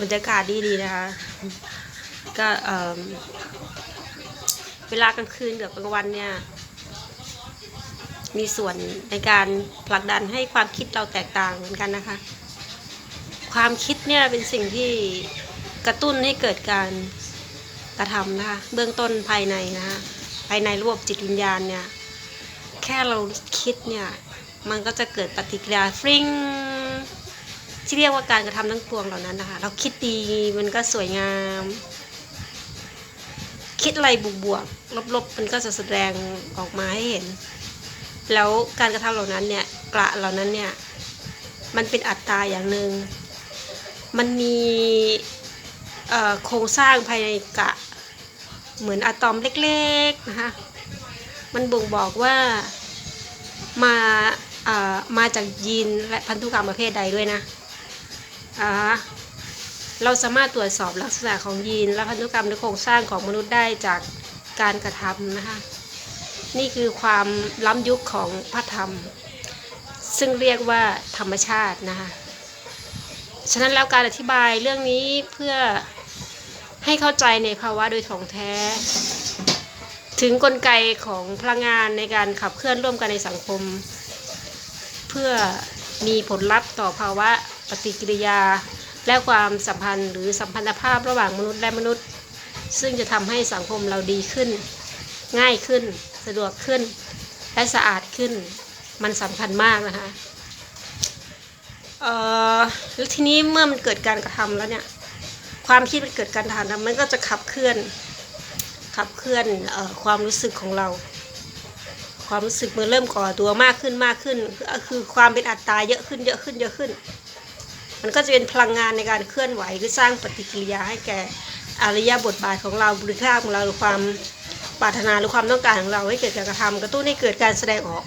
บรรยากาศดีดีนะคะ ก็เเวลากลางคืนกับกลางวันเนี่ย มีส่วนในการผลักดันให้ความคิดเราแตกต่างเหมือนกันนะคะ ความคิดเนี่ยเป็นสิ่งที่กระตุ้นให้เกิดการกระทำนะคะ เบื้องต้นภายในนะคะภายในระบบจิตวิญญาณเนี่ย แค่เราคิดเนี่ย มันก็จะเกิดปฏิกิริยาฟริ้ง ที่เรียกว่าการกระทำทั้งปวงเหล่านั้นนะคะ เราคิดดีมันก็สวยงาม คิดอะไรบวกบวกๆลบๆ มันก็จะแสดงออกมาให้เห็น แล้วการกระทำเหล่านั้นเนี่ยกระเหล่านั้นเนี่ย มันเป็นอัตตาอย่างหนึ่งมันมีโครงสร้างภายในกะ เหมือนอะตอมเล็กๆนะคะมันบ่งบอกว่ามามาจากยีนและพันธุกรรมประเภทใดด้วยนะ เราสามารถตรวจสอบลักษณะของยีน และพันธุกรรมในโครงสร้างของมนุษย์ได้จากการกระทำนะคะ นี่คือความล้ำยุคของพระธรรม ซึ่งเรียกว่าธรรมชาตินะคะฉะนั้นแล้วการอธิบายเรื่องนี้เพื่อให้เข้าใจในภาวะโดยถ่องแท้ ถึงกลไกของพลังงานในการขับเคลื่อนร่วมกันในสังคม เพื่อมีผลลัพธ์ต่อภาวะ ปฏิกิริยา และความสัมพันธ์ หรือสัมพันธภาพระหว่างมนุษย์และมนุษย์ ซึ่งจะทำให้สังคมเราดีขึ้น ง่ายขึ้น สะดวกขึ้น และสะอาดขึ้น มันสำคัญมากนะคะเอ่อแล้วทีนี้เมื่อมันเกิดการกระทำแล้วเนี่ยความคิดมันเกิดการทำมันก็จะขับเคลื่อนขับเคลื่อนออความรู้สึกของเรา ความรู้สึกมันเริ่มก่อตัวมากขึ้นมากขึ้นก็คือความเป็นอัตตาเยอะขึ้นเยอะขึ้นเยอะขึ้น มันก็จะเป็นพลังงานในการเคลื่อนไหวหรือสร้างปฏิกิริยาให้แก่อารยบทบาทของเราบุคลิกภาของเราหรือความปรารถนาหรือความต้องการของเราให้เกิดการกระทำกระตุ้นให้เกิดการแสดงออก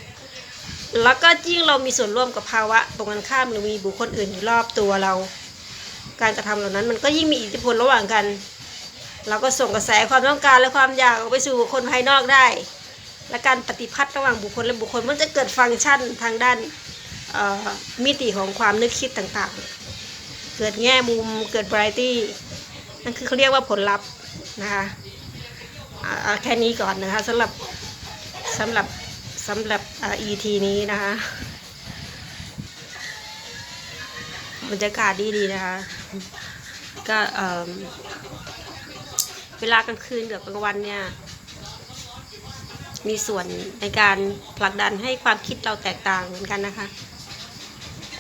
แล้วก็ยิ่งเรามีส่วนร่วมกับภาวะตรงกันข้ามหรือมีบุคคลอื่นอยู่รอบตัวเรา การกระทำเหล่านั้น มันก็ยิ่งมีอิทธิพลระหว่างกัน เราก็ส่งกระแสความต้องการและความอยากออกไปสู่บุคคลภายนอกได้ และการปฏิพัทธ์ระหว่างบุคคลและบุคคลมันจะเกิดฟังก์ชันทางด้านมิติของความนึกคิดต่างๆ เกิดแง่มุมเกิด variety นั่นคือเขาเรียกว่าผลลัพธ์นะคะเอาแค่นี้ก่อนนะคะสำหรับสำหรับสำหรับอ่า ET นี้นะคะบรรยากาศดีดีๆนะคะ ก็เออเวลากลางคืนกับกลางวันเนี่ย มีส่วนในการผลักดันให้ความคิดเราแตกต่างเหมือนกันนะคะ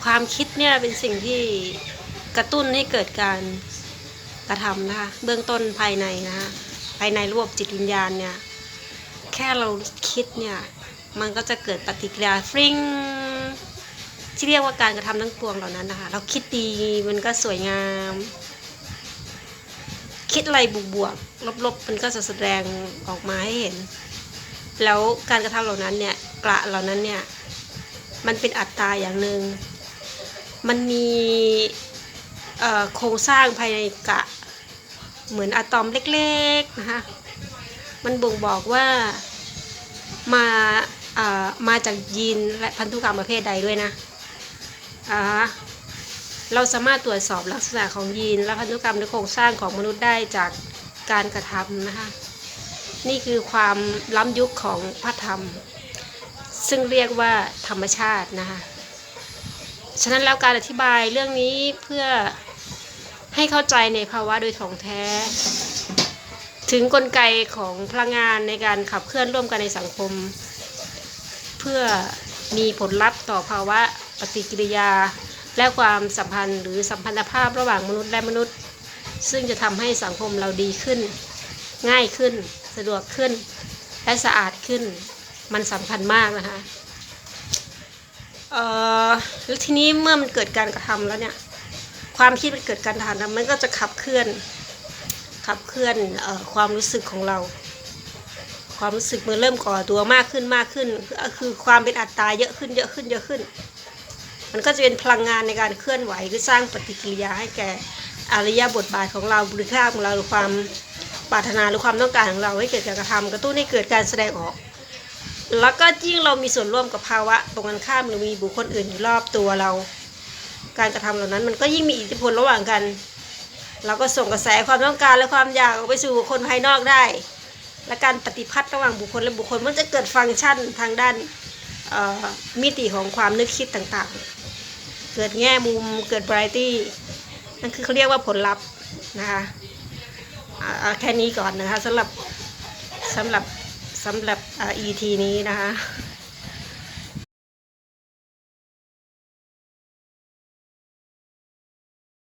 ความคิดเนี่ยเป็นสิ่งที่ กระตุ้นให้เกิดการกระทำนะคะ เบื้องต้นภายในนะคะ ภายในระบบจิตวิญญาณเนี่ย แค่เราคิดเนี่ย มันก็จะเกิดปฏิกิริยาฟริ้งที่เรียกว่าการกระทำทั้งปวงเหล่านั้นนะคะ เราคิดดีมันก็สวยงาม คิดอะไรบวกบวกๆลบๆ มันก็จะแสดงออกมาให้เห็น แล้วการกระทำเหล่านั้นเนี่ยกระเหล่านั้นเนี่ย มันเป็นอัตตาอย่างหนึ่งมันมี โครงสร้างภายในกะ เหมือนอะตอมเล็กๆนะคะมันบ่งบอกว่ามามาจากยีนและพันธุกรรมประเภทใดด้วยนะอ่าเราสามารถตรวจสอบลักษณะของยีนและพันธุกรรมในโครงสร้างของมนุษย์ได้จากการกระทำนะคะ นี่คือความล้ำยุคของพระธรรม ซึ่งเรียกว่าธรรมชาตินะคะ ฉะนั้นแล้วการอธิบายเรื่องนี้เพื่อ ให้เข้าใจในภาวะโดยถ่องแท้ ถึงกลไกของพลังงานในการขับเคลื่อนร่วมกันในสังคม เพื่อมีผลลัพธ์ต่อภาวะปฏิกิริยา และความสัมพันธ์หรือสัมพันธภาพระหว่างมนุษย์และมนุษย์ ซึ่งจะทำให้สังคมเราดีขึ้น ง่ายขึ้น สะดวกขึ้น และสะอาดขึ้น มันสำคัญมากนะคะเอ่อแล้วทีนี้เมื่อมันเกิดการกระทำแล้วเนี่ย ความคิดมันเกิดการทำมันก็จะขับเคลื่อนขับเคลื่อนอความรู้สึกของเรา ความรู้สึกมันเริ่มก่อตัวมากขึ้นมากขึ้นก็คือความเป็นอัตตาเยอะขึ้นเยอะขึ้นเยอะขึ้น มันก็จะเป็นพลังงานในการเคลื่อนไหวหรือสร้างปฏิกิริยาให้แก่อารยบทบาทของเราบุคลิกภาพของเราหรือความปรารถนาหรือความต้องการของเราให้เกิดการกระทำกระตุ้นให้เกิดการแสดงออก แล้วก็ยิ่งเรามีส่วนร่วมกับภาวะตรงกันข้ามหรือมีบุคคลอื่นอยู่รอบตัวเรา การกระทำเหล่านั้น มันก็ยิ่งมีอิทธิพลระหว่างกัน เราก็ส่งกระแสความต้องการและความอยากออกไปสู่คนภายนอกได้ และการปฏิพัทธ์ระหว่างบุคคลและบุคคลมันจะเกิดฟังก์ชันทางด้านมิติของความนึกคิดต่างๆ เกิดแง่มุมเกิด variety นั่นคือเขาเรียกว่าผลลัพธ์นะคะเอาแค่นี้ก่อนนะคะสำหรับสำหรับสำหรับ ET นี้นะคะ